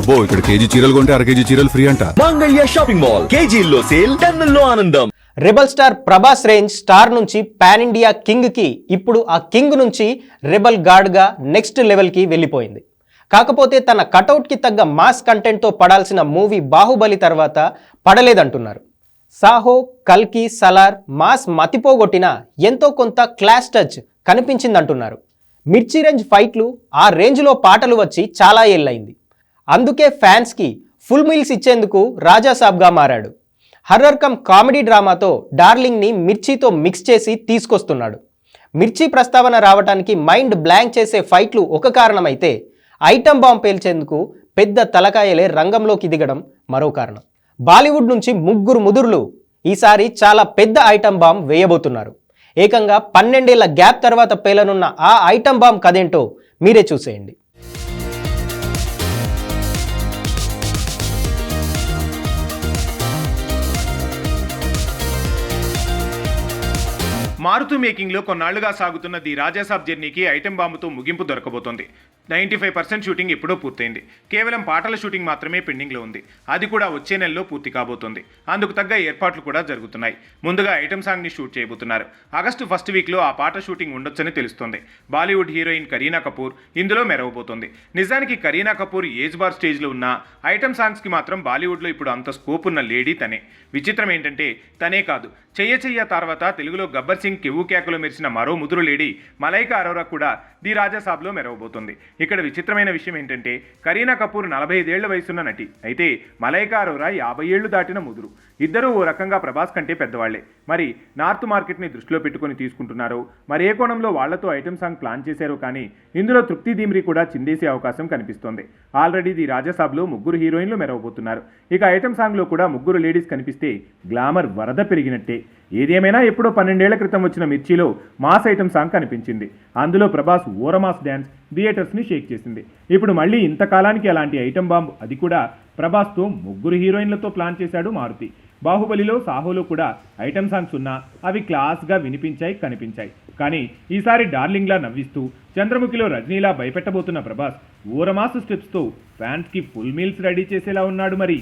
అబ్బో ఇక్కడ కేజీ చీరలు కొంటే అర కేజీ చీరలు ఫ్రీ అంట. Mangalya shopping mall. కేజీల్లో సేల్ టన్నుల్లో ఆనందం. Rebel star Prabhas range star నుంచి పాన్ ఇండియా కింగ్కి ఇప్పుడు ఆ కింగ్ నుంచి రెబల్ గార్డ్గా నెక్స్ట్ లెవెల్కి వెళ్ళిపోయింది. కాకపోతే తన కటౌట్కి తగ్గ మాస్ కంటెంట్తో పడాల్సిన మూవీ బాహుబలి తర్వాత పడలేదంటున్నారు. సాహో కల్కి సలార్ మాస్ మతిపోగొట్టిన ఎంతో కొంత క్లాస్ టచ్ కనిపించిందంటున్నారు. మిర్చి రేంజ్ ఫైట్లు ఆ రేంజ్లో పాటలు వచ్చి చాలా ఏళ్ళయింది. అందుకే ఫ్యాన్స్కి ఫుల్ మీల్స్ ఇచ్చేందుకు రాజాసాబ్గా మారాడు. హర్రర్ కమ్ కామెడీ డ్రామాతో డార్లింగ్ని మిర్చితో మిక్స్ చేసి తీసుకొస్తున్నాడు. మిర్చి ప్రస్తావన రావడానికి మైండ్ బ్లాంక్ చేసే ఫైట్లు ఒక కారణమైతే ఐటమ్ బాంబ్ పేల్చేందుకు పెద్ద తలకాయలే రంగంలోకి దిగడం మరో కారణం. బాలీవుడ్ నుంచి ముగ్గురు ముదుర్లు ఈసారి చాలా పెద్ద ఐటమ్ బాంబ్ వేయబోతున్నారు. ఏకంగా పన్నెండేళ్ళ గ్యాప్ తర్వాత పేలనున్న ఆ ఐటమ్ బాంబ్ కదేంటో మీరే చూసేయండి. మారుతూ మేకింగ్లో కొన్నాళ్ళుగా సాగుతున్న ది రాజాసాబ్ జర్నీకి ఐటెం బాంబుతో ముగింపు దొరకబోతోంది. నైంటీ ఫైవ్ పర్సెంట్ షూటింగ్ ఎప్పుడో పూర్తయింది. కేవలం పాటల షూటింగ్ మాత్రమే పెండింగ్లో ఉంది. అది కూడా వచ్చే నెలలో పూర్తి కాబోతోంది. అందుకు తగ్గ ఏర్పాట్లు కూడా జరుగుతున్నాయి. ముందుగా ఐటమ్ సాంగ్ని షూట్ చేయబోతున్నారు. ఆగస్టు ఫస్ట్ వీక్లో ఆ పాట షూటింగ్ ఉండొచ్చని తెలుస్తోంది. బాలీవుడ్ హీరోయిన్ కరీనా కపూర్ ఇందులో మెరవబోతోంది. నిజానికి కరీనా కపూర్ ఏజ్ బార్ స్టేజ్లో ఉన్న ఐటమ్ సాంగ్స్కి మాత్రం బాలీవుడ్లో ఇప్పుడు అంత స్కోప్ ఉన్న లేడీ తనే. విచిత్రం ఏంటంటే తనే కాదు. చెయ్య చెయ్య తర్వాత తెలుగులో గబ్బర్ సింగ్ కెవ్వు కేకలో మెరిసిన మరో ముదురు లేడీ మలైకా అరోరా కూడా ది రాజాసాబ్లో మెరవబోతోంది. ఇక్కడ విచిత్రమైన విషయం ఏంటంటే కరీనా కపూర్ నలభై ఐదేళ్ళ వయసున్న నటి. అయితే మలైకా అరోరా యాభై ఏళ్ళు దాటిన ముదురు. ఇద్దరూ ఓ రకంగా ప్రభాస్ కంటే పెద్దవాళ్ళే. మరి నార్త్ మార్కెట్ని దృష్టిలో పెట్టుకొని తీసుకుంటున్నారో మరి ఏ కోణంలో వాళ్ళతో ఐటెం సాంగ్ ప్లాన్ చేశారో కానీ ఇందులో తృప్తి దీమ్రి కూడా చిందేసే అవకాశం కనిపిస్తోంది. ఆల్రెడీ ది రాజసాబ్లో ముగ్గురు హీరోయిన్లు మెరవబోతున్నారు. ఇక ఐటెం సాంగ్లో కూడా ముగ్గురు లేడీస్ కనిపిస్తే గ్లామర్ వరద పెరిగినట్టే. ఏదేమైనా ఎప్పుడో పన్నెండేళ్ళ క్రితం వచ్చిన మిర్చిలో మాస్ ఐటమ్ సాంగ్ కనిపించింది. అందులో ప్రభాస్ ఓరమాస్ డ్యాన్స్ థియేటర్స్ని షేక్ చేసింది. ఇప్పుడు మళ్ళీ ఇంతకాలానికి అలాంటి ఐటమ్ బాంబ్. అది కూడా ప్రభాస్తో ముగ్గురు హీరోయిన్లతో ప్లాన్ చేశాడు మారుతి. బాహుబలిలో సాహోలో కూడా ఐటెం సాంగ్స్ ఉన్నా అవి క్లాస్గా వినిపించాయి కనిపించాయి. కానీ ఈసారి డార్లింగ్లా నవ్విస్తూ చంద్రముఖిలో రజనీలా భయపెట్టబోతున్న ప్రభాస్ ఊరమాసు స్టెప్స్తో ఫ్యాన్స్కి ఫుల్ మీల్స్ రెడీ చేసేలా ఉన్నాడు మరి.